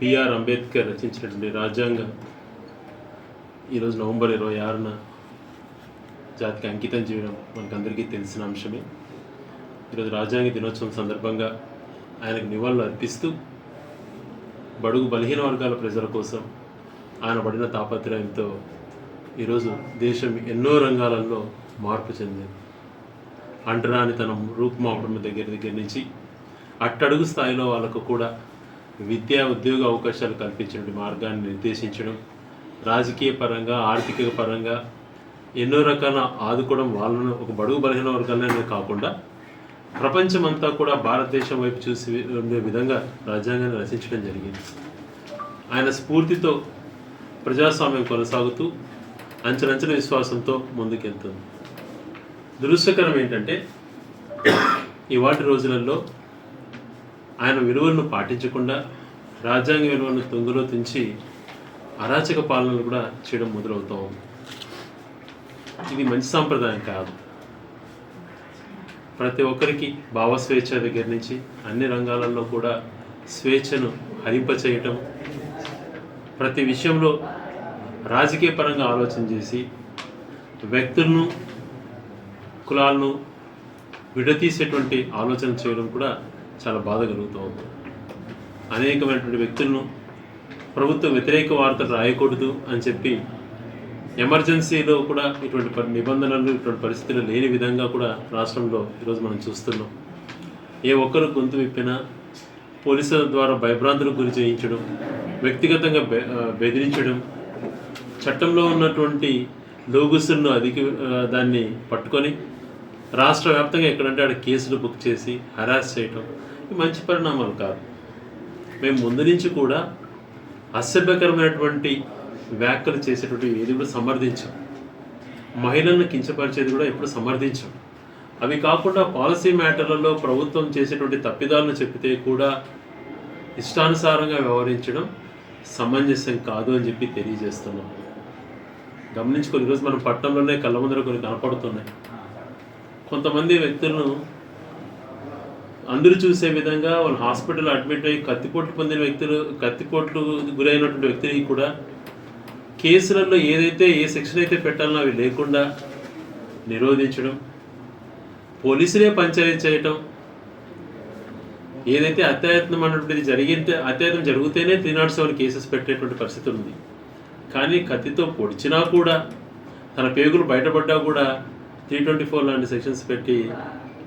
BR Ambedkar రచించినటువంటి రాజ్యాంగం ఈరోజు నవంబర్ ఇరవై ఆరున జాతికి అంకితం చేయడం మనకందరికీ తెలిసిన అంశమే. ఈరోజు రాజ్యాంగ దినోత్సవం సందర్భంగా ఆయనకు నివాళులు అర్పిస్తూ బడుగు బలహీన వర్గాల ప్రజల కోసం ఆయన పడిన తాపత్రయంతో ఈరోజు దేశం ఎన్నో రంగాలలో మార్పు చెందింది. అంటరానితనం రూపుమాపడం దగ్గర దగ్గర నుంచి అట్టడుగు స్థాయిలో వాళ్ళకు కూడా విద్యా ఉద్యోగ అవకాశాలు కల్పించడం మార్గాన్ని నిర్దేశించడం రాజకీయ పరంగా ఆర్థిక పరంగా ఎన్నో రకాల ఆదుకోవడం వాళ్ళను ఒక బడుగు బలహీన వర్గాలనే కాకుండా ప్రపంచమంతా కూడా భారతదేశం వైపు చూసి ఉండే విధంగా రాజ్యాంగాన్ని రచించడం జరిగింది. ఆయన స్ఫూర్తితో ప్రజాస్వామ్యం కొనసాగుతూ అంచనంచన విశ్వాసంతో ముందుకెళ్తుంది. దురదృష్టకరం ఏంటంటే ఇవాటి రోజులలో ఆయన విలువలను పాటించకుండా రాజ్యాంగ విలువలను తొంగులో తుంచి అరాచక పాలనలు కూడా చేయడం మొదలవుతూ. ఉంది ఇది మంచి సాంప్రదాయం కాదు. ప్రతి ఒక్కరికి భావస్వేచ్ఛ దగ్గర నుంచి అన్ని రంగాలలో కూడా స్వేచ్ఛను హరింపచేయటం ప్రతి విషయంలో రాజకీయ పరంగా ఆలోచన చేసి వ్యక్తులను కులాలను విడతీసేటువంటి ఆలోచన చేయడం కూడా చాలా బాధ కలుగుతూ ఉంది. అనేకమైనటువంటి వ్యక్తులను ప్రభుత్వ వ్యతిరేక వార్తలు రాయకూడదు అని చెప్పి ఎమర్జెన్సీలో కూడా ఇటువంటి నిబంధనలు ఇటువంటి పరిస్థితులు లేని విధంగా కూడా రాష్ట్రంలో ఈరోజు మనం చూస్తున్నాం. ఏ ఒక్కరు గొంతు విప్పినా పోలీసుల ద్వారా భయభ్రాంతులకు గురి చేయించడం వ్యక్తిగతంగా బె- బెదిరించడం చట్టంలో ఉన్నటువంటి లోగుసులను అధిక దాన్ని పట్టుకొని రాష్ట్ర వ్యాప్తంగా ఎక్కడంటే ఆడ కేసులు బుక్ చేసి హరాస్ చేయటం ఇవి మంచి పరిణామాలు కాదు. మేము ముందు నుంచి కూడా అసభ్యకరమైనటువంటి వ్యాఖ్యలు చేసేటువంటి ఏది కూడా సమర్థించాం. మహిళలను కించపరిచేది కూడా ఎప్పుడు సమర్థించాం. అవి కాకుండా పాలసీ మ్యాటర్లలో ప్రభుత్వం చేసేటువంటి తప్పిదాలను చెప్పితే కూడా ఇష్టానుసారంగా వ్యవహరించడం సమంజసం కాదు అని చెప్పి తెలియజేస్తున్నాం. గమనించుకొని ఈరోజు మనం పట్టణంలోనే కళ్ళ ముందర కొన్ని కనపడుతున్నాయి. కొంతమంది వ్యక్తులను అందరూ చూసే విధంగా వాళ్ళు హాస్పిటల్ అడ్మిట్ అయ్యి కత్తిపోట్లు పొందిన వ్యక్తులు కత్తిపోట్లు గురైనటువంటి వ్యక్తులకి కూడా కేసులలో ఏదైతే ఏ సెక్షన్ అయితే పెట్టాలనో అవి లేకుండా నిరోధించడం పోలీసులే పంచాయతీ చేయటం ఏదైతే అత్యాయత్నం అన్నటువంటిది జరిగితే అత్యాయత్నం జరిగితేనే త్రీ నాట్ సెవెన్ కేసెస్ పెట్టేటువంటి పరిస్థితి ఉంది. కానీ కత్తితో పొడిచినా కూడా తన పేగులు బయటపడ్డా కూడా త్రీ ట్వంటీ ఫోర్ లాంటి సెక్షన్స్ పెట్టి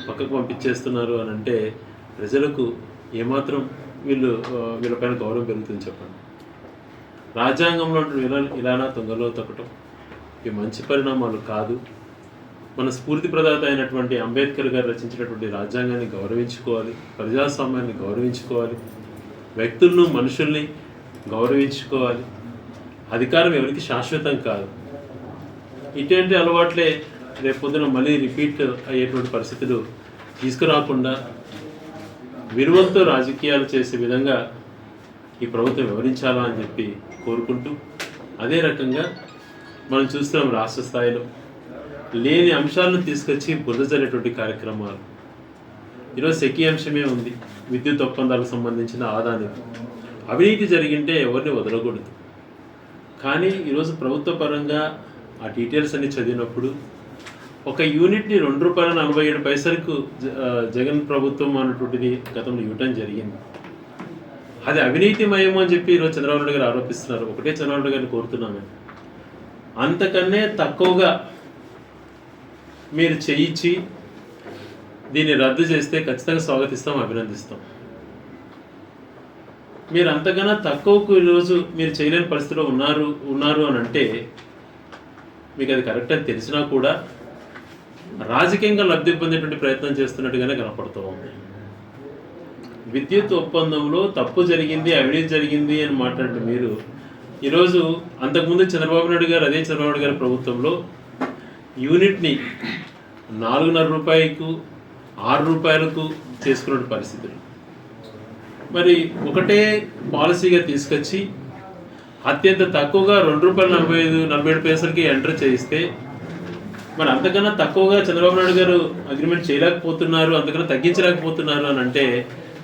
పక్కకు పంపించేస్తున్నారు అని అంటే ప్రజలకు ఏమాత్రం వీళ్ళు వీళ్ళపైన గౌరవం పెరుగుతుంది చెప్పండి. రాజ్యాంగంలో ఇలా ఇలానా తొంగలో తొక్కటం ఇవి మంచి పరిణామాలు కాదు. మన స్ఫూర్తి ప్రదాత అయినటువంటి అంబేద్కర్ గారు రచించినటువంటి రాజ్యాంగాన్ని గౌరవించుకోవాలి ప్రజాస్వామ్యాన్ని గౌరవించుకోవాలి వ్యక్తులను మనుషుల్ని గౌరవించుకోవాలి. అధికారం ఎవరికి శాశ్వతం కాదు. ఇటువంటి అలవాట్లే రేపొద్దున మళ్ళీ రిపీట్ అయ్యేటువంటి పరిస్థితులు తీసుకురాకుండా విలువలతో రాజకీయాలు చేసే విధంగా ఈ ప్రభుత్వం వివరించాలా అని చెప్పి కోరుకుంటూ అదే రకంగా మనం చూస్తున్నాం రాష్ట్ర స్థాయిలో లేని అంశాలను తీసుకొచ్చి బురదజల్లేటువంటి కార్యక్రమాలు. ఈరోజు సెకీ అంశమే ఉంది. విద్యుత్ ఒప్పందాలకు సంబంధించిన ఆదాయం అవినీతి జరిగింటే ఎవరిని వదలకూడదు. కానీ ఈరోజు ప్రభుత్వ పరంగా ఆ డీటెయిల్స్ అన్ని చదివినప్పుడు ఒక యూనిట్ని రెండు రూపాయల నలభై ఏడు పైసలకు జ- జగన్ ప్రభుత్వం అన్నటువంటిది గతంలో ఇవ్వటం జరిగింది. అది అవినీతిమయం అని చెప్పి ఈరోజు చంద్రబాబు నాయుడు గారు ఆరోపిస్తున్నారు. ఒకటే చంద్రబాబు నాయుడు గారిని కోరుతున్నాను అంతకన్నే తక్కువగా మీరు చేయించి దీన్ని రద్దు చేస్తే ఖచ్చితంగా స్వాగతిస్తాం అభినందిస్తాం. మీరు అంతకన్నా తక్కువకు ఈరోజు మీరు చేయలేని పరిస్థితిలో ఉన్నారు ఉన్నారు అని అంటే మీకు అది కరెక్ట్ అని తెలిసినా కూడా రాజకీయంగా లబ్ధి పొందేటువంటి ప్రయత్నం చేస్తున్నట్టుగానే కనపడుతూ ఉంది. విద్యుత్ ఒప్పందంలో తప్పు జరిగింది అవినీతి జరిగింది అని మాట్లాడిన మీరు ఈరోజు అంతకుముందు చంద్రబాబు నాయుడు గారు అదే చంద్రబాబు నాయుడు గారి ప్రభుత్వంలో యూనిట్ని నాలుగున్నర రూపాయలకు ఆరు రూపాయలకు చేసుకున్న పరిస్థితులు. మరి ఒకటే పాలసీగా తీసుకొచ్చి అత్యంత తక్కువగా రెండు రూపాయల నలభై ఐదు నలభై ఏడు పైసలకి ఎంటర్ చేయిస్తే మరి అంతకన్నా తక్కువగా చంద్రబాబు నాయుడు గారు అగ్రిమెంట్ చేయలేకపోతున్నారు అంతకన్నా తగ్గించలేకపోతున్నారు అని అంటే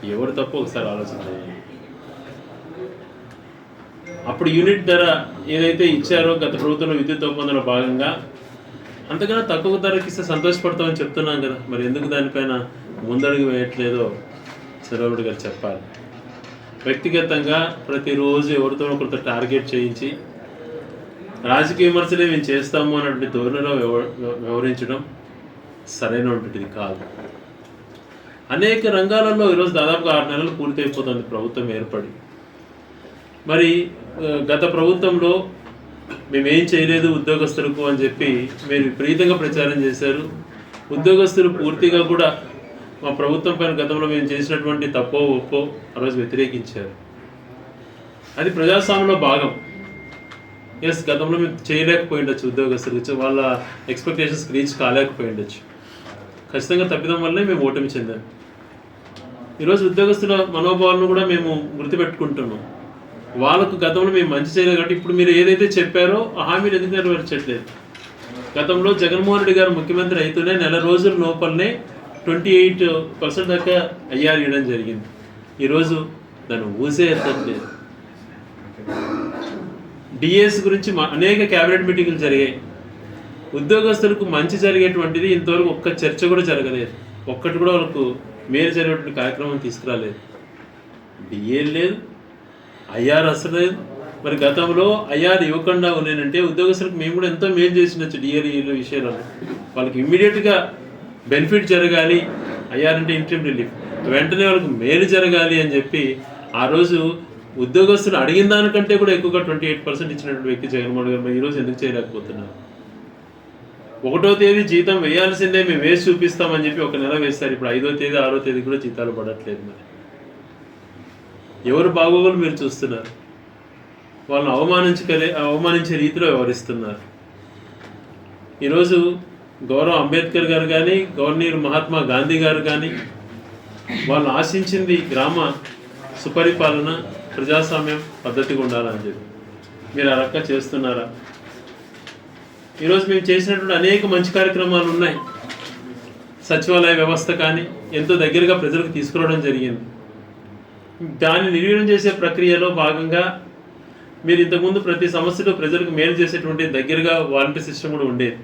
ఎవరు తప్పు? ఒకసారి ఆలోచన అప్పుడు యూనిట్ ధర ఏదైతే ఇచ్చారో గత ప్రభుత్వంలో విద్యుత్ ఒప్పందంలో భాగంగా అంతకన్నా తక్కువ ధరకి ఇస్తే సంతోషపడతామని చెప్తున్నాం కదా. మరి ఎందుకు దానిపైన ముందడుగు వేయట్లేదో చంద్రబాబు గారు చెప్పాలి. వ్యక్తిగతంగా ప్రతిరోజు ఎవరితో ఒకరితో టార్గెట్ చేయించి రాజకీయ విమర్శలే మేము చేస్తాము అన్నటువంటి ధోరణిలో వ్యవ- వ్యవహరించడం సరైనటువంటిది కాదు. అనేక రంగాలలో ఈరోజు దాదాపుగా ఆరు నెలలు పూర్తయిపోతుంది ప్రభుత్వం ఏర్పడి. మరి గత ప్రభుత్వంలో మేమేం చేయలేదు ఉద్యోగస్తులకు అని చెప్పి మీరు విపరీతంగా ప్రచారం చేశారు. ఉద్యోగస్తులు పూర్తిగా కూడా మా ప్రభుత్వం పైన గతంలో మేము చేసినటువంటి తప్పో ఒప్పో ఆ రోజు వ్యతిరేకించారు. అది ప్రజాస్వామ్యంలో భాగం. ఎస్ గతంలో మేము చేయలేకపోయి ఉండొచ్చు ఉద్యోగస్తులు వాళ్ళ ఎక్స్పెక్టేషన్స్ రీచ్ కాలేకపోయి ఉండొచ్చు ఖచ్చితంగా తప్పిదం వల్లే మేము ఓటమి చెందాం. ఈరోజు ఉద్యోగస్తుల మనోభావాలను కూడా మేము గుర్తుపెట్టుకుంటున్నాం. వాళ్ళకు గతంలో మేము మంచి చేయలేదు కాబట్టి ఇప్పుడు మీరు ఏదైతే చెప్పారో ఆ హామీలు ఎందుకు నెరవేర్చట్లేదు? గతంలో జగన్మోహన్ రెడ్డి గారు ముఖ్యమంత్రి అయితేనే నెల రోజుల లోపలనే ట్వంటీ ఎయిట్ పర్సెంట్ దాకా అయ్యారు ఇవ్వడం జరిగింది. ఈరోజు దాన్ని ఊసే ఎత్తట్లేదు డిఎస్ గురించి మా- అనేక క్యాబినెట్ మీటింగులు జరిగాయి. ఉద్యోగస్తులకు మంచి జరిగేటువంటిది ఇంతవరకు ఒక్క చర్చ కూడా జరగలేదు. ఒక్కటి కూడా వాళ్ళకు మేలు జరిగేటువంటి కార్యక్రమం తీసుకురాలేదు. డిఏ లేదు ఐఆర్ అసలు లేదు. మరి గతంలో ఐఆర్ ఇవ్వకుండా ఉన్నానంటే ఉద్యోగస్తులకు మేము కూడా ఎంతో మేలు చేసినచ్చు డిఏల విషయంలో. వాళ్ళకి ఇమ్మీడియట్గా బెనిఫిట్ జరగాలి. ఐఆర్ అంటే ఇంట్రీమ్ రిలీఫ్. వెంటనే వాళ్ళకి మేలు జరగాలి అని చెప్పి ఆ రోజు ఉద్యోగస్తులు అడిగిన దానికంటే కూడా ఎక్కువగా ట్వంటీ ఎయిట్ పర్సెంట్ ఇచ్చినటువంటి వ్యక్తి జగన్మోహన్ గారు మరి ఈరోజు ఎందుకు చేయలేకపోతున్నారు? ఒకటో తేదీ జీతం వేయాల్సిందే మేము వేసి చూపిస్తామని చెప్పి ఒక నెల వేస్తారు. ఇప్పుడు ఐదో తేదీ ఆరో తేదీ కూడా జీతాలు పడట్లేదు మరి. ఎవరు బాగోగులు మీరు చూస్తున్నారు? వాళ్ళని అవమానించగలే అవమానించే రీతిలో వ్యవహరిస్తున్నారు. ఈరోజు గౌరవ్ అంబేద్కర్ గారు కానీ గవర్నర్ మహాత్మా గాంధీ గారు కానీ వాళ్ళు ఆశించింది గ్రామ సుపరిపాలన ప్రజాస్వామ్యం పద్ధతిగా ఉండాలని చెప్పి. మీరు ఆ రకంగా చేస్తున్నారా? ఈరోజు మేము చేసినటువంటి అనేక మంచి కార్యక్రమాలు ఉన్నాయి. సచివాలయ వ్యవస్థ కానీ ఎంతో దగ్గరగా ప్రజలకు తీసుకురావడం జరిగింది. దాన్ని నిర్వీర్యం చేసే ప్రక్రియలో భాగంగా మీరు ఇంతకుముందు ప్రతి సమస్యలో ప్రజలకు మేలు చేసేటువంటి దగ్గరగా వాలంటీర్ సిస్టమ్ కూడా ఉండేది.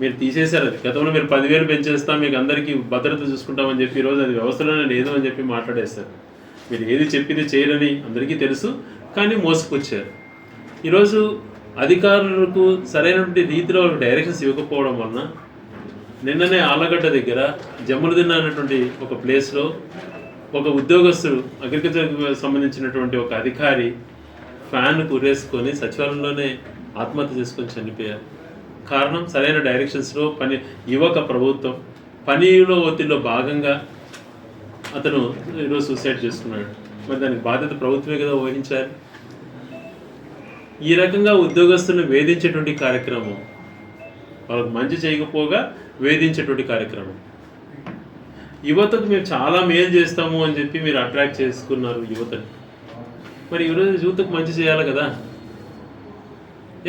మీరు తీసేశారు అది. గతంలో మీరు పదివేలు పెంచేస్తాం మీకు అందరికీ భద్రత చూసుకుంటామని చెప్పి ఈరోజు అది వ్యవస్థలోనే లేదు అని చెప్పి మాట్లాడేస్తారు మీరు ఏది చెప్పింది చేయరని అందరికీ తెలుసు కానీ మోసపుచ్చారు ఈరోజు అధికారులకు సరైనటువంటి రీతిలో డైరెక్షన్స్ ఇవ్వకపోవడం వలన నిన్ననే ఆలగడ్డ దగ్గర జమ్ములదిన్న అనేటువంటి ఒక ప్లేస్లో ఒక ఉద్యోగస్తుడు అగ్రికల్చర్కి సంబంధించినటువంటి ఒక అధికారి ఫ్యాన్ కురేసుకొని సచివాలయంలోనే ఆత్మహత్య చేసుకొని చనిపోయారు. కారణం సరైన డైరెక్షన్స్లో పని యువక ప్రభుత్వం పనిలో ఒత్తిడిలో భాగంగా అతను ఈరోజు సూసైడ్ చేసుకున్నాడు మరి దానికి బాధ్యత ప్రభుత్వమే కదా వహించాలి. ఈ రకంగా ఉద్యోగస్తులను వేధించేటువంటి కార్యక్రమం వాళ్ళకు మంచి చేయకపోగా వేధించేటువంటి కార్యక్రమం. యువతకు మేము చాలా మేలు చేస్తాము అని చెప్పి మీరు అట్రాక్ట్ చేసుకున్నారు యువతని. మరి ఈరోజు యువతకు మంచి చేయాలి కదా.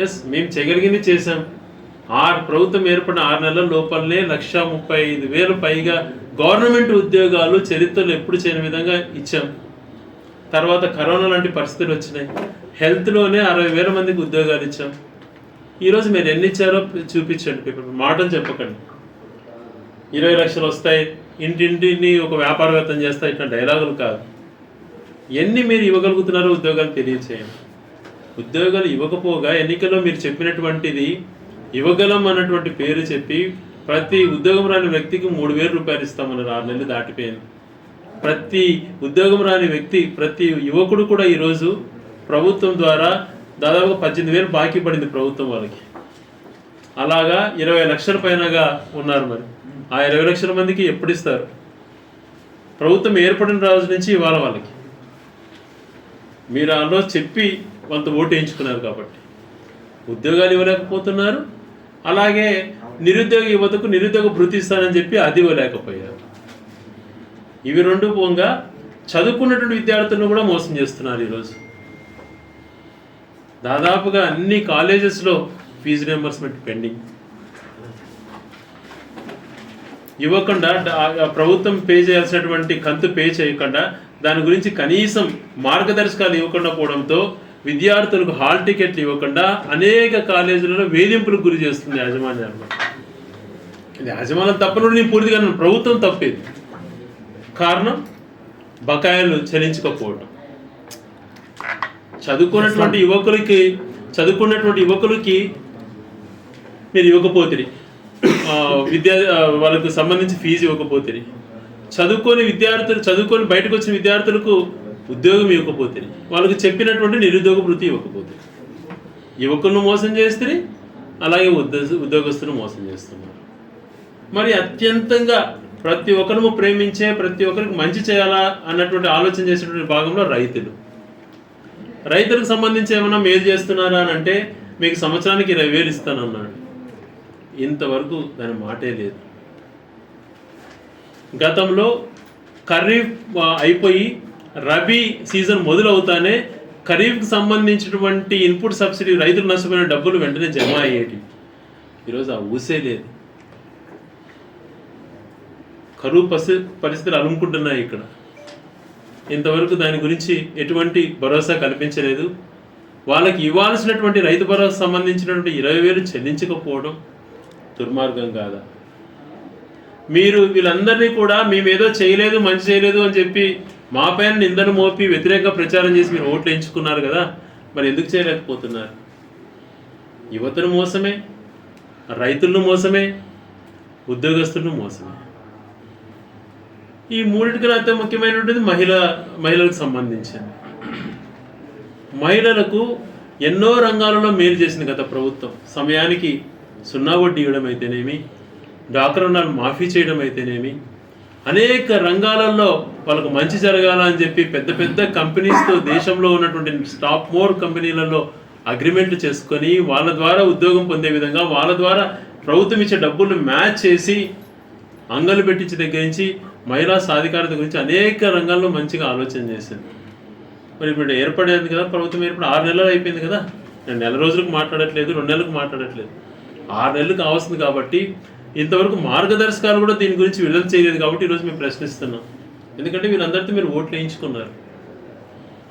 ఎస్ మేము చేయగలిగింది చేసాం ఆరు ప్రభుత్వం ఏర్పడిన ఆరు నెలల లోపలనే లక్ష ముప్పై ఐదు వేలు పైగా గవర్నమెంట్ ఉద్యోగాలు చరిత్రలో ఎప్పుడు చేయని విధంగా ఇచ్చాం. తర్వాత కరోనా లాంటి పరిస్థితులు వచ్చినాయి. హెల్త్లోనే అరవై వేల మందికి ఉద్యోగాలు ఇచ్చాం. ఈరోజు మీరు ఎన్ని ఇచ్చారో చూపించండి. పేపర్ మాటలు చెప్పకండి. ఇరవై లక్షలు వస్తాయి. ఇంటింటిని ఒక వ్యాపారవేత్తం చేస్తా ఇట్లా డైలాగులు కాదు. ఎన్ని మీరు ఇవ్వగలుగుతున్నారో ఉద్యోగాలు తెలియచేయండి. ఉద్యోగాలు ఇవ్వకపోగా ఎన్నికల్లో మీరు చెప్పినటువంటిది ఇవ్వగలం అన్నటువంటి పేరు చెప్పి ప్రతి ఉద్యోగం రాని వ్యక్తికి మూడు వేల రూపాయలు ఇస్తామన్నారు. ఆరు నెలలు దాటిపోయింది. ప్రతి ఉద్యోగం రాని వ్యక్తి ప్రతి యువకుడు కూడా ఈరోజు ప్రభుత్వం ద్వారా దాదాపు పద్దెనిమిది వేలు బాకీ పడింది ప్రభుత్వం వాళ్ళకి. అలాగా ఇరవై లక్షల పైనగా ఉన్నారు మరి. ఆ ఇరవై లక్షల మందికి ఎప్పుడు ఇస్తారు? ప్రభుత్వం ఏర్పడిన రోజు నుంచి ఇవాళ వాళ్ళకి. మీరు ఆ రోజు చెప్పి కొంత ఓటు వేయించుకున్నారు కాబట్టి. ఉద్యోగాలు ఇవ్వలేకపోతున్నారు. అలాగే నిరుద్యోగ యువతకు నిరుద్యోగ భృతి ఇస్తానని చెప్పి అది ఇవ్వలేకపోయారు. ఇవి రెండు పోగా చదువుకున్నటువంటి విద్యార్థులను కూడా మోసం చేస్తున్నారు ఈరోజు. దాదాపుగా అన్ని కాలేజెస్లో ఫీజు రియంబర్స్మెంట్ పెండింగ్. ఇవ్వకుండా ప్రభుత్వం పే చేయాల్సినటువంటి కంతు పే చేయకుండా దాని గురించి కనీసం మార్గదర్శకాలు ఇవ్వకుండా పోవడంతో విద్యార్థులకు హాల్ టికెట్లు ఇవ్వకుండా అనేక కాలేజీలలో వేధింపులకు గురి చేస్తుంది యాజమాన్యాలు. యాజమాన్యం తప్పనుండి నేను పూర్తిగా ప్రభుత్వం తప్పేది. కారణం బకాయిలు చెల్లించకపోవడం చదువుకున్నటువంటి యువకులకి చదువుకున్నటువంటి యువకులకి మీరు ఇవ్వకపోతుంది విద్యా వాళ్ళకు సంబంధించి ఫీజు ఇవ్వకపోతుంది చదువుకొని విద్యార్థులు చదువుకొని బయటకు వచ్చిన విద్యార్థులకు ఉద్యోగం ఇవ్వకపోతుంది వాళ్ళకి చెప్పినటువంటి నిరుద్యోగ వృత్తి ఇవ్వకపోతుంది యువకులను మోసం చేస్తే అలాగే ఉద్యోగ ఉద్యోగస్తులను మోసం చేస్తున్నారు. మరి అత్యంతంగా ప్రతి ఒక్కరు ప్రేమించే ప్రతి ఒక్కరికి మంచి చేయాలా అన్నటువంటి ఆలోచన చేసినటువంటి భాగంలో రైతులు. రైతులకు సంబంధించి ఏమైనా మేలు చేస్తున్నారా అని అంటే మీకు సంవత్సరానికి ఇరవై వేలు ఇస్తానన్నాడు. ఇంతవరకు దాని మాటే లేదు. గతంలో ఖరీఫ్ అయిపోయి రబీ సీజన్ మొదలవుతానే ఖరీఫ్కి సంబంధించినటువంటి ఇన్పుట్ సబ్సిడీ రైతులు నష్టపోయిన డబ్బులు వెంటనే జమ అయ్యేటి ఈరోజు ఆ ఊసే లేదు. కరువు పసి పరిస్థితులు అలుముకుంటున్నాయి ఇక్కడ. ఇంతవరకు దాని గురించి ఎటువంటి భరోసా కల్పించలేదు. వాళ్ళకి ఇవ్వాల్సినటువంటి రైతు భరోసా సంబంధించినటువంటి ఇరవై వేలు చెల్లించకపోవడం దుర్మార్గం కాదా? మీరు వీళ్ళందరినీ కూడా మేమేదో చేయలేదు మంచి చేయలేదు అని చెప్పి మా పైన నిందను మోపి వ్యతిరేక ప్రచారం చేసి మీరు ఓట్లు ఎంచుకున్నారు కదా మరి ఎందుకు చేయలేకపోతున్నారు? యువతను మోసమే రైతులను మోసమే ఉద్యోగస్తులను మోసమే. ఈ మూడింటికన్నా అత్యంత ముఖ్యమైనటువంటిది మహిళ మహిళలకు సంబంధించింది. మహిళలకు ఎన్నో రంగాలలో మేలు చేసింది గత ప్రభుత్వం. సమయానికి సున్నా వడ్డీ ఇవ్వడం అయితేనేమి డాక్టర్ రుణాలు మాఫీ చేయడం అయితేనేమి అనేక రంగాలలో వాళ్ళకు మంచి జరగాలని చెప్పి పెద్ద పెద్ద కంపెనీస్తో దేశంలో ఉన్నటువంటి స్టాప్ మోర్ కంపెనీలలో అగ్రిమెంట్లు చేసుకొని వాళ్ళ ద్వారా ఉద్యోగం పొందే విధంగా వాళ్ళ ద్వారా ప్రభుత్వం ఇచ్చే డబ్బులు మ్యాచ్ చేసి అంగలు పెట్టించి దగ్గర నుంచి మహిళా సాధికారత గురించి అనేక రంగాల్లో మంచిగా ఆలోచన చేసింది. మరి ఇప్పుడు ఏర్పడేది కదా ప్రభుత్వం ఏర్పడి ఆరు నెలలు అయిపోయింది కదా. నేను నెల రోజులకు మాట్లాడట్లేదు రెండు నెలలకు మాట్లాడట్లేదు. ఆరు నెలలు కావాల్సింది కాబట్టి ఇంతవరకు మార్గదర్శకాలు కూడా దీని గురించి విడుదల చేయలేదు కాబట్టి ఈరోజు మేము ప్రశ్నిస్తున్నాం. ఎందుకంటే వీళ్ళందరితో మీరు ఓట్లు వేయించుకున్నారు.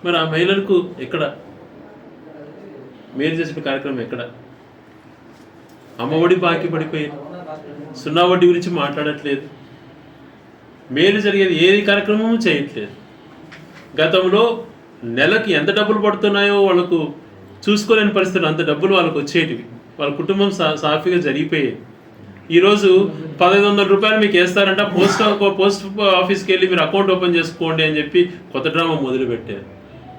మరి ఆ మహిళలకు ఎక్కడ? మీరు చేసిన కార్యక్రమం ఎక్కడ? అమ్మఒడి బాకీ పడిపోయింది సున్నా వడ్డీ గురించి మాట్లాడట్లేదు. మేలు జరిగేది ఏది కార్యక్రమం చేయట్లేదు. గతంలో నెలకి ఎంత డబ్బులు పడుతున్నాయో వాళ్ళకు చూసుకోలేని పరిస్థితులు అంత డబ్బులు వాళ్ళకు వచ్చేటివి. వాళ్ళ కుటుంబం సా సాఫీగా జరిగిపోయేది. ఈరోజు పదహైదు వందల రూపాయలు మీకు వేస్తారంట పోస్ట్ పోస్ట్ ఆఫీస్కి వెళ్ళి మీరు అకౌంట్ ఓపెన్ చేసుకోండి అని చెప్పి కొత్త డ్రామా మొదలుపెట్టారు.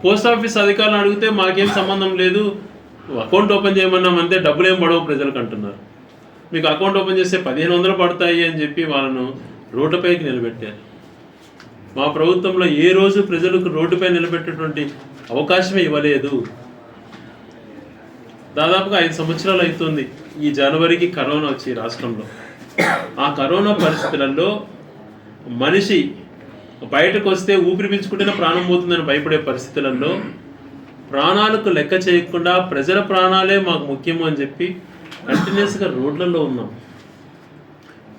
పోస్ట్ ఆఫీస్ అధికారులు అడిగితే మాకేం సంబంధం లేదు అకౌంట్ ఓపెన్ చేయమన్నామంటే డబ్బులు ఏం పడవు ప్రజలకు అంటున్నారు. మీకు అకౌంట్ ఓపెన్ చేస్తే పదిహేను వందలు పడతాయి అని చెప్పి వాళ్ళను రోడ్డుపైకి నిలబెట్టారు. మా ప్రభుత్వంలో ఏ రోజు ప్రజలకు రోడ్డుపై నిలబెట్టేటువంటి అవకాశమే ఇవ్వలేదు. దాదాపుగా ఐదు సంవత్సరాలు అవుతుంది ఈ జనవరికి కరోనా వచ్చి రాష్ట్రంలో. ఆ కరోనా పరిస్థితులలో మనిషి బయటకు వస్తే ఊపిరి పీల్చుకుంటేనే ప్రాణం పోతుందని భయపడే పరిస్థితులలో ప్రాణాలకు లెక్క చేయకుండా ప్రజల ప్రాణాలే మాకు ముఖ్యము అని చెప్పి కంటిన్యూస్గా రోడ్లలో ఉన్నాం.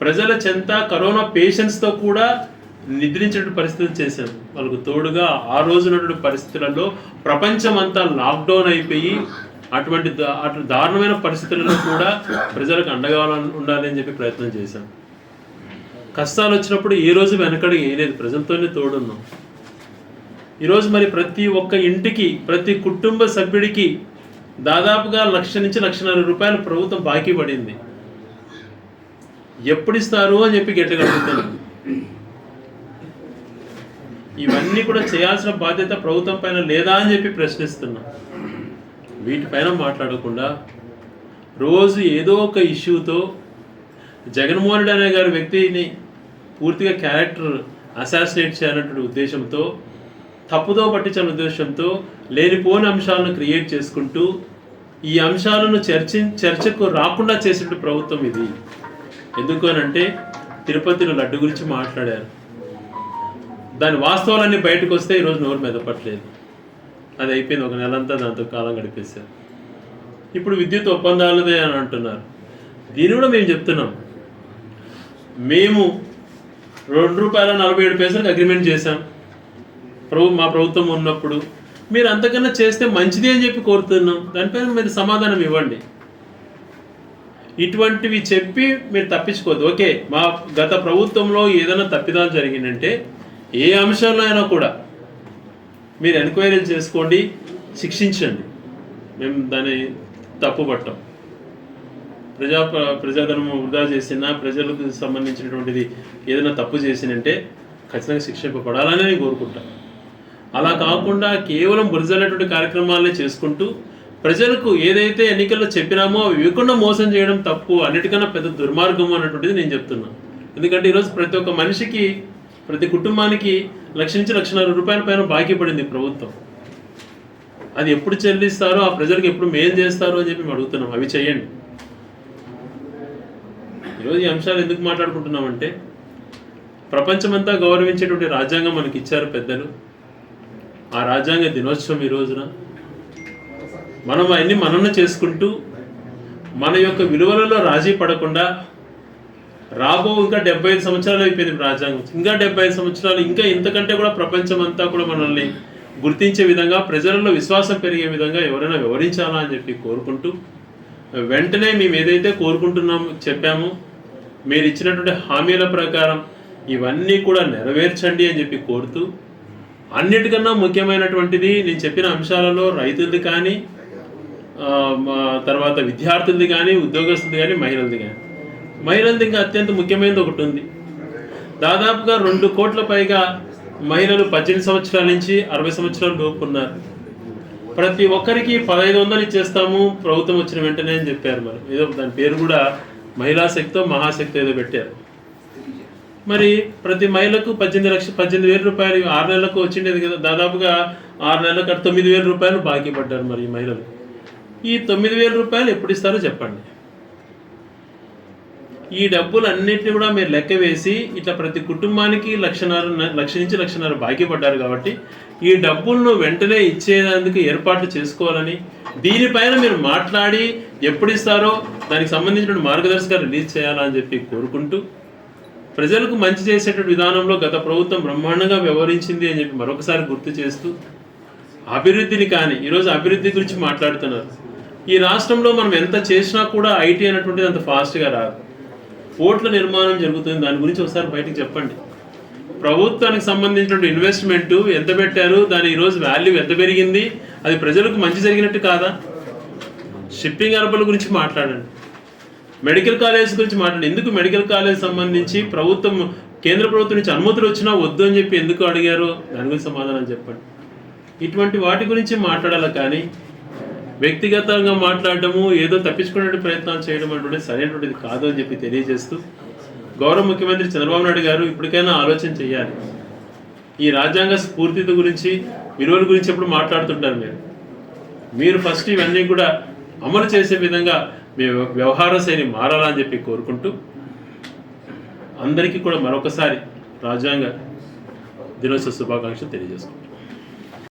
ప్రజల చెంత కరోనా పేషెంట్స్తో కూడా నిద్రించేటువంటి పరిస్థితులు చేశాం వాళ్ళకు తోడుగా ఆ రోజునటువంటి పరిస్థితులలో ప్రపంచం అంతా లాక్డౌన్ అయిపోయి అటువంటి అటు దారుణమైన పరిస్థితులలో కూడా ప్రజలకు అండగా ఉండాలి- ఉండాలి అని చెప్పి ప్రయత్నం చేశాం కష్టాలు వచ్చినప్పుడు ఏ రోజు వెనకడి వేయలేదు. ప్రజలతోనే తోడున్నాం. ఈరోజు మరి ప్రతి ఒక్క ఇంటికి ప్రతి కుటుంబ సభ్యుడికి దాదాపుగా లక్ష నుంచి లక్షన్నర రూపాయలు ప్రభుత్వం బాకీ పడింది. ఎప్పుడు ఇస్తారు అని చెప్పి గట్టిగా ఇవన్నీ కూడా చేయాల్సిన బాధ్యత ప్రభుత్వం పైన లేదా అని చెప్పి ప్రశ్నిస్తున్నా. వీటిపైన మాట్లాడకుండా రోజు ఏదో ఒక ఇష్యూతో జగన్మోహన్ రెడ్డి అనే గారి వ్యక్తిని పూర్తిగా క్యారెక్టర్ అసాసినేట్ చేయాలన్నటువంటి ఉద్దేశంతో తప్పుదో పట్టించాలనే ఉద్దేశంతో లేనిపోని అంశాలను క్రియేట్ చేసుకుంటూ ఈ అంశాలను చర్చి చర్చకు రాకుండా చేసినటువంటి ప్రభుత్వం ఇది. ఎందుకు అని అంటే తిరుపతిలో లడ్డు గురించి మాట్లాడారు. దాని వాస్తవాలన్నీ బయటకు వస్తే ఈరోజు నోరు మెదపట్లేదు. అది అయిపోయింది ఒక నెలంతా దాంతో కాలం గడిపేశారు. ఇప్పుడు విద్యుత్ ఒప్పందాలదే అని అంటున్నారు. దీన్ని కూడా మేము చెప్తున్నాం. మేము రెండు రూపాయల నలభై ఏడు పైసలకు అగ్రిమెంట్ చేశాం. ప్రభు మా ప్రభుత్వం ఉన్నప్పుడు మీరు అంతకన్నా చేస్తే మంచిది అని చెప్పి కోరుతున్నాం. దానిపైన మీరు సమాధానం ఇవ్వండి. ఇటువంటివి చెప్పి మీరు తప్పించుకోవద్దు. ఓకే మా గత ప్రభుత్వంలో ఏదైనా తప్పిదాలు జరిగిందంటే ఏ అంశంలో అయినా కూడా మీరు ఎంక్వైరీలు చేసుకోండి శిక్షించండి. మేము దాన్ని తప్పుపట్టాం. ప్రజా ప్రజాధనం వృధా చేసినా ప్రజలకు సంబంధించినటువంటిది ఏదైనా తప్పు చేసినంటే ఖచ్చితంగా శిక్షింపబడాలని నేను కోరుకుంటాను అలా కాకుండా కేవలం బురజలేటువంటి కార్యక్రమాలనే చేసుకుంటూ ప్రజలకు ఏదైతే ఎన్నికల్లో చెప్పినామో అవి ఇవ్వకుండా మోసం చేయడం తప్పు అన్నిటికన్నా పెద్ద దుర్మార్గం అన్నటువంటిది నేను చెప్తున్నాను ఎందుకంటే ఈరోజు ప్రతి ఒక్క మనిషికి ప్రతి కుటుంబానికి లక్ష నుంచి లక్షన్నర రూపాయల పైన బాకీ పడింది ప్రభుత్వం. అది ఎప్పుడు చెల్లిస్తారో ఆ ప్రజలకు ఎప్పుడు మేలు చేస్తారో అని చెప్పి మేము అడుగుతున్నాం. అవి చేయండి. ఈరోజు ఈ అంశాలు ఎందుకు మాట్లాడుకుంటున్నామంటే ప్రపంచమంతా గౌరవించేటువంటి రాజ్యాంగం మనకి ఇచ్చారు పెద్దలు. ఆ రాజ్యాంగ దినోత్సవం ఈ రోజున మనం అవన్నీ మనన చేసుకుంటూ మన యొక్క విలువలలో రాజీ పడకుండా రాబో ఇంకా డెబ్బై ఐదు సంవత్సరాలు అయిపోయింది రాజ్యాంగం. ఇంకా డెబ్బై ఐదు సంవత్సరాలు ఇంకా ఇంతకంటే కూడా ప్రపంచం అంతా కూడా మనల్ని గుర్తించే విధంగా ప్రజలలో విశ్వాసం పెరిగే విధంగా ఎవరైనా వివరించాలా అని చెప్పి కోరుకుంటూ వెంటనే మేము ఏదైతే కోరుకుంటున్నాము చెప్పామో మీరు ఇచ్చినటువంటి హామీల ప్రకారం ఇవన్నీ కూడా నెరవేర్చండి అని చెప్పి కోరుతూ అన్నిటికన్నా ముఖ్యమైనటువంటిది నేను చెప్పిన అంశాలలో రైతులది కానీ తర్వాత విద్యార్థులది కానీ ఉద్యోగస్తులది కానీ మహిళలది కానీ. మహిళలది ఇంకా అత్యంత ముఖ్యమైనది ఒకటి ఉంది. దాదాపుగా రెండు కోట్ల పైగా మహిళలు పద్దెనిమిది సంవత్సరాల నుంచి అరవై సంవత్సరాల లోపు ఉన్నారు. ప్రతి ఒక్కరికి పదహైదు వందలు ఇచ్చేస్తాము ప్రభుత్వం వచ్చిన వెంటనే అని చెప్పారు మరి. ఏదో దాని పేరు కూడా మహిళా శక్తో మహాశక్తి ఏదో పెట్టారు. మరి ప్రతి మహిళకు పద్దెనిమిది లక్ష పద్దెనిమిది వేల రూపాయలు ఆరు నెలలకు వచ్చిండేది కదా. దాదాపుగా ఆరు నెలలకు తొమ్మిది వేల రూపాయలు బాకీ పడ్డారు మరి ఈ మహిళలు. ఈ తొమ్మిది వేల రూపాయలు ఎప్పుడు ఇస్తారో చెప్పండి. ఈ డబ్బులు అన్నింటినీ కూడా మీరు లెక్క వేసి ఇట్లా ప్రతి కుటుంబానికి లక్షన్నర లక్ష నుంచి లక్షన్నర బాకీ పడ్డారు కాబట్టి ఈ డబ్బులను వెంటనే ఇచ్చేందుకు ఏర్పాట్లు చేసుకోవాలని దీనిపైన మీరు మాట్లాడి ఎప్పుడు ఇస్తారో దానికి సంబంధించిన మార్గదర్శకాలు రిలీజ్ చేయాలని చెప్పి కోరుకుంటూ ప్రజలకు మంచి చేసేటువంటి విధానంలో గత ప్రభుత్వం బ్రహ్మాండంగా వ్యవహరించింది అని చెప్పి మరొకసారి గుర్తు చేస్తూ అభివృద్ధిని కానీ ఈరోజు అభివృద్ధి గురించి మాట్లాడుతున్నారు. ఈ రాష్ట్రంలో మనం ఎంత చేసినా కూడా ఐటీ అనేటువంటిది అంత ఫాస్ట్గా రాదు. ఓట్ల నిర్మాణం జరుగుతుంది. దాని గురించి ఒకసారి బయటకు చెప్పండి. ప్రభుత్వానికి సంబంధించినటువంటి ఇన్వెస్ట్మెంట్ ఎంత పెట్టారు? దాని ఈరోజు వాల్యూ ఎంత పెరిగింది? అది ప్రజలకు మంచి జరిగినట్టు కాదా? షిప్పింగ్ అరబల గురించి మాట్లాడండి. మెడికల్ కాలేజ్ గురించి మాట్లాడండి. ఎందుకు మెడికల్ కాలేజ్ సంబంధించి ప్రభుత్వం కేంద్ర ప్రభుత్వం నుంచి అనుమతులు వచ్చినా వద్దు అని చెప్పి ఎందుకు అడిగారో? దాని గురించి సమాధానం చెప్పండి. ఇటువంటి వాటి గురించి మాట్లాడాలి కానీ వ్యక్తిగతంగా మాట్లాడటము ఏదో తప్పించుకునే ప్రయత్నాలు చేయడం అనేటువంటిది సరైనటువంటిది కాదు అని చెప్పి తెలియజేస్తూ గౌరవ ముఖ్యమంత్రి చంద్రబాబు నాయుడు గారు ఇప్పటికైనా ఆలోచన చేయాలి. ఈ రాజ్యాంగ స్ఫూర్తి గురించి విలువల గురించి ఎప్పుడు మాట్లాడుతుంటారు మీరు? మీరు ఫస్ట్ ఇవన్నీ కూడా అమలు చేసే విధంగా మీ వ్యవహార శైలి మారాలని చెప్పి కోరుకుంటూ అందరికీ కూడా మరొకసారి రాజ్యాంగ దినోత్సవ శుభాకాంక్షలు తెలియజేసుకుంటాం